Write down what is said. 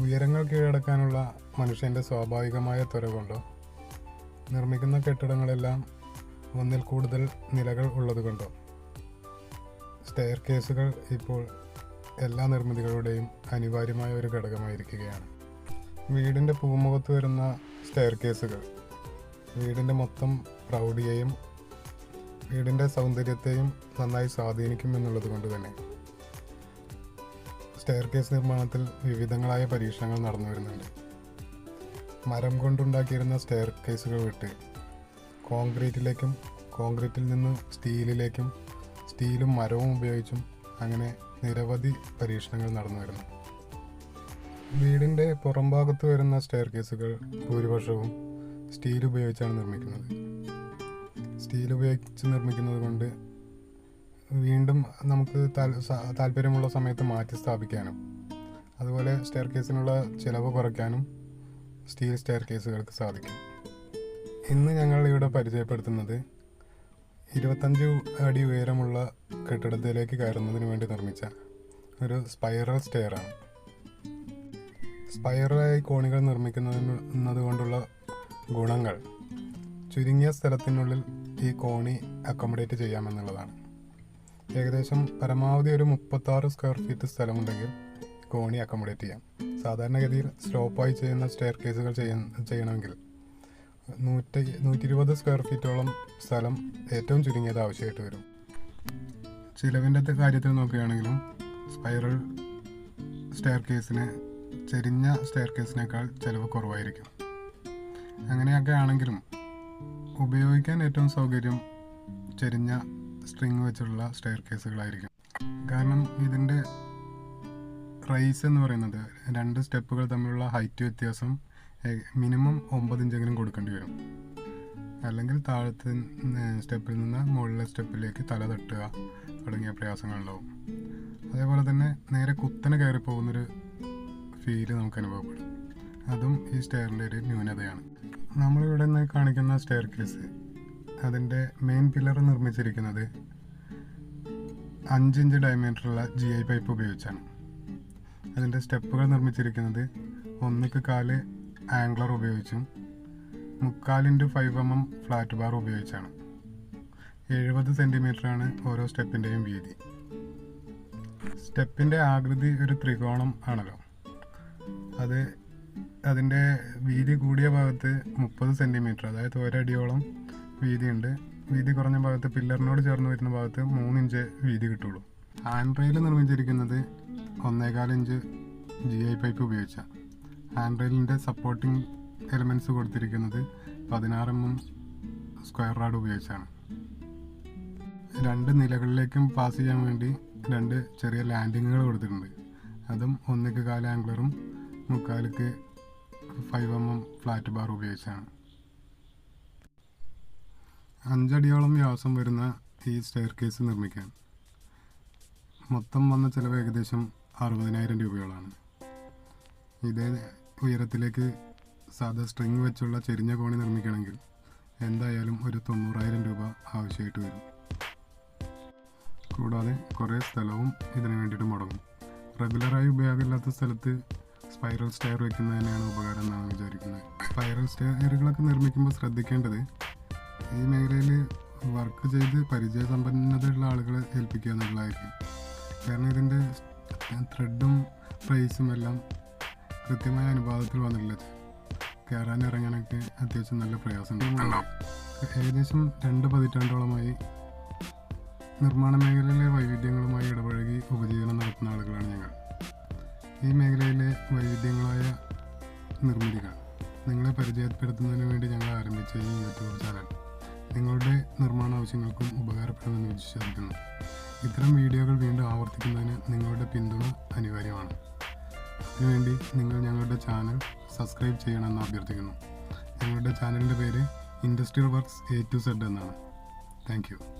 ഉയരങ്ങൾ കീഴടക്കാനുള്ള മനുഷ്യന്റെ സ്വാഭാവികമായ ത്വര നിർമ്മിക്കുന്ന കെട്ടിടങ്ങളെല്ലാം ഒന്നിൽ കൂടുതൽ നിലകൾ ഉള്ളതുകൊണ്ടോ? സ്റ്റെയർ കേസുകൾ ഇപ്പോൾ എല്ലാ നിർമ്മിതികളുടെയും അനിവാര്യമായ ഒരു ഘടകമായിരിക്കുകയാണ്. വീടിന്റെ പൂമുഖത്ത് വരുന്ന സ്റ്റെയർ കേസുകൾ വീടിന്റെ മൊത്തം പ്രൗഢിയെയും വീടിന്റെ സൗന്ദര്യത്തെയും നന്നായി സ്വാധീനിക്കും എന്നുള്ളത് കൊണ്ട് തന്നെ. സ്റ്റെയർ കേസ് നിർമ്മാണത്തിൽ വിവിധങ്ങളായ പരീക്ഷണങ്ങൾ നടന്നു വരുന്നുണ്ട്. മരം കൊണ്ടുണ്ടാക്കിയിരുന്ന സ്റ്റെയർ കേസുകൾ വിട്ട് കോൺക്രീറ്റിലേക്കും കോൺക്രീറ്റിൽ നിന്ന് സ്റ്റീലിലേക്കും സ്റ്റീലും മരവും ഉപയോഗിച്ചും അങ്ങനെ നിരവധി പരീക്ഷണങ്ങൾ നടന്നു വരുന്നു. വീടിന്റെ പുറംഭാഗത്ത് വരുന്ന സ്റ്റെയർ കേസുകൾ ഭൂരിപക്ഷവും സ്റ്റീൽ ഉപയോഗിച്ചാണ് നിർമ്മിക്കുന്നത്. സ്റ്റീൽ ഉപയോഗിച്ച് നിർമ്മിക്കുന്നത് കൊണ്ട് വീണ്ടും നമുക്ക് താല്പര്യമുള്ള സമയത്ത് മാറ്റി സ്ഥാപിക്കാനും അതുപോലെ സ്റ്റെയർ കേസിനുള്ള ചിലവ് കുറയ്ക്കാനും സ്റ്റീൽ സ്റ്റെയർ കേസുകൾക്ക് സാധിക്കും. ഇന്ന് ഞങ്ങൾ ഇവിടെ പരിചയപ്പെടുത്തുന്നത് ഇരുപത്തഞ്ച് അടി ഉയരമുള്ള കെട്ടിടത്തിലേക്ക് കയറുന്നതിന് വേണ്ടി നിർമ്മിച്ച ഒരു സ്പൈറൽ സ്റ്റെയറാണ് സ്പൈറലായി കോണികൾ നിർമ്മിക്കുന്നതിനുള്ള ഗുണങ്ങൾ ചുരുങ്ങിയ സ്ഥലത്തിനുള്ളിൽ ഈ കോണി അക്കോമഡേറ്റ് ചെയ്യാമെന്നുള്ളതാണ്. ഏകദേശം പരമാവധി ഒരു മുപ്പത്താറ് സ്ക്വയർ ഫീറ്റ് സ്ഥലമുണ്ടെങ്കിൽ കോണി അക്കോമഡേറ്റ് ചെയ്യാം. സാധാരണഗതിയിൽ സ്ലോപ്പായി ചെയ്യുന്ന സ്റ്റെയർ കേസുകൾ ചെയ്യണമെങ്കിൽ നൂറ്റി നൂറ്റി ഇരുപത് സ്ക്വയർ ഫീറ്റോളം സ്ഥലം ഏറ്റവും ചുരുങ്ങിയത് ആവശ്യമായിട്ട് വരും. ചിലവിന്റെ കാര്യത്തിൽ നോക്കുകയാണെങ്കിലും സ്പൈറൽ സ്റ്റെയർ കേസിന് ചെരിഞ്ഞ സ്റ്റെയർ കേസിനേക്കാൾ ചിലവ് കുറവായിരിക്കും. അങ്ങനെയൊക്കെ ആണെങ്കിലും ഉപയോഗിക്കാൻ ഏറ്റവും സൗകര്യം ചെരിഞ്ഞ സ്ട്രിങ് വെച്ചുള്ള സ്റ്റെയർ കേസുകളായിരിക്കും. കാരണം ഇതിന്റെ റൈസ് എന്ന് പറയുന്നത് രണ്ട് സ്റ്റെപ്പുകൾ തമ്മിലുള്ള ഹൈറ്റ് വ്യത്യാസം മിനിമം ഒമ്പത് ഇഞ്ചെങ്കിലും കൊടുക്കേണ്ടി വരും. അല്ലെങ്കിൽ താഴത്തെ സ്റ്റെപ്പിൽ നിന്ന് മുകളിലെ സ്റ്റെപ്പിലേക്ക് തല തട്ടുക തുടങ്ങിയ പ്രയാസങ്ങളുണ്ടാവും. അതേപോലെ തന്നെ നേരെ കുത്തനെ കയറി പോകുന്നൊരു ഫീൽ നമുക്ക് അനുഭവപ്പെടും. അതും ഈ സ്റ്റെയറിന്റെ ഒരു ന്യൂനതയാണ്. നമ്മളിവിടെ നിന്ന് കാണിക്കുന്ന സ്റ്റെയർ കേസ് അതിന്റെ മെയിൻ പില്ലർ നിർമ്മിച്ചിരിക്കുന്നത് അഞ്ചിഞ്ച് ഡയമീറ്ററുള്ള ജി ഐ പൈപ്പ് ഉപയോഗിച്ചാണ്. അതിന്റെ സ്റ്റെപ്പുകൾ നിർമ്മിച്ചിരിക്കുന്നത് ഒന്നിക്ക് കാൽ ആംഗ്ലർ ഉപയോഗിച്ചും മുക്കാൽ into five M M flat bar ഉപയോഗിച്ചാണ്. എഴുപത് ആണ് ഓരോ സ്റ്റെപ്പിന്റെയും വീതി. സ്റ്റെപ്പിന്റെ ആകൃതി ഒരു ത്രികോണം ആണല്ലോ. അത് അതിന്റെ വീതി കൂടിയ ഭാഗത്ത് മുപ്പത് സെന്റിമീറ്റർ അതായത് ഒരടിയോളം വീതിയുണ്ട്. വീതി കുറഞ്ഞ ഭാഗത്ത് പില്ലറിനോട് ചേർന്ന് വരുന്ന ഭാഗത്ത് മൂന്ന് ഇഞ്ച് വീതി കിട്ടുള്ളൂ. ഹാൻഡ് റെയിൽ നിർമ്മിച്ചിരിക്കുന്നത് ഒന്നേകാൽ ഇഞ്ച് ജി ഐ പൈപ്പ് ഉപയോഗിച്ച. ഹാൻഡ് റെയിലിന്റെ സപ്പോർട്ടിംഗ് എലമെന്റ്സ് കൊടുത്തിരിക്കുന്നത് പതിനാറ് എം എം സ്ക്വയർ റാഡ് ഉപയോഗിച്ചാണ്. രണ്ട് നിലകളിലേക്കും പാസ് ചെയ്യാൻ വേണ്ടി രണ്ട് ചെറിയ ലാൻഡിങ്ങുകൾ കൊടുത്തിട്ടുണ്ട്. അതും ഒന്നിക്ക് കാല ആംഗ്ലറും മുക്കാലിക്ക് five M M flat bar ഉപയോഗിച്ചാണ്. അഞ്ചടിയോളം വ്യാസം വരുന്ന ഈ സ്റ്റെയർ കേസ് നിർമ്മിക്കാൻ. മൊത്തം വന്ന ചിലവ് ഏകദേശം അറുപതിനായിരം രൂപയോളാണ്. ഇതേ ഉയരത്തിലേക്ക് സാധാ സ്ട്രിങ് വെച്ചുള്ള ചെരിഞ്ഞ കോണി നിർമ്മിക്കണമെങ്കിൽ എന്തായാലും ഒരു തൊണ്ണൂറായിരം രൂപ ആവശ്യമായിട്ട് വരും. കൂടാതെ കുറേ സ്ഥലവും ഇതിനു വേണ്ടിയിട്ട് മുടങ്ങും. റെഗുലറായി ഉപയോഗമില്ലാത്ത സ്ഥലത്ത് സ്പൈറൽ സ്റ്റെയർ വെക്കുന്നതിനാണ് ഉപകാരം എന്നാണ് വിചാരിക്കുന്നത്. സ്പൈറൽ സ്റ്റെയറുകളൊക്കെ നിർമ്മിക്കുമ്പോൾ ശ്രദ്ധിക്കേണ്ടത് ഈ മേഖലയിൽ വർക്ക് ചെയ്ത് പരിചയസമ്പന്നതയുള്ള ആളുകളെ ഏൽപ്പിക്കുക എന്നുള്ളതായിരിക്കും. കാരണം ഇതിന്റെ ത്രെഡും പ്രൈസും എല്ലാം കൃത്യമായ അനുപാതത്തിൽ വന്നിട്ടില്ല? കയറാൻ ഇറങ്ങാനൊക്കെ അത്യാവശ്യം നല്ല പ്രയാസമുണ്ട്. ഏകദേശം രണ്ട് പതിറ്റാണ്ടോളമായി നിർമ്മാണ മേഖലയിലെ വൈവിധ്യങ്ങളുമായി ഇടപഴകി ഉപജീവനം നടത്തുന്ന ആളുകളാണ് ഞങ്ങൾ. ഈ മേഖലയിലെ വൈവിധ്യങ്ങളായ നിർമ്മിതികൾ നിങ്ങളെ പരിചയപ്പെടുത്തുന്നതിന് വേണ്ടി ഞങ്ങൾ ആരംഭിച്ച ഈ യൂട്യൂബ് ചാനൽ. നിങ്ങളുടെ നിർമ്മാണ ആവശ്യങ്ങൾക്കും ഉപകാരപ്പെടുമെന്ന് വിശ്വസിക്കുന്നു. ഇത്തരം വീഡിയോകൾ വീണ്ടും ആവർത്തിക്കുന്നതിന് നിങ്ങളുടെ പിന്തുണ അനിവാര്യമാണ്. അതിനുവേണ്ടി നിങ്ങൾ ഞങ്ങളുടെ ചാനൽ സബ്സ്ക്രൈബ് ചെയ്യണമെന്ന് അഭ്യർത്ഥിക്കുന്നു. ഞങ്ങളുടെ ചാനലിന്റെ പേര് industrial works A to Z എന്നാണ്. താങ്ക്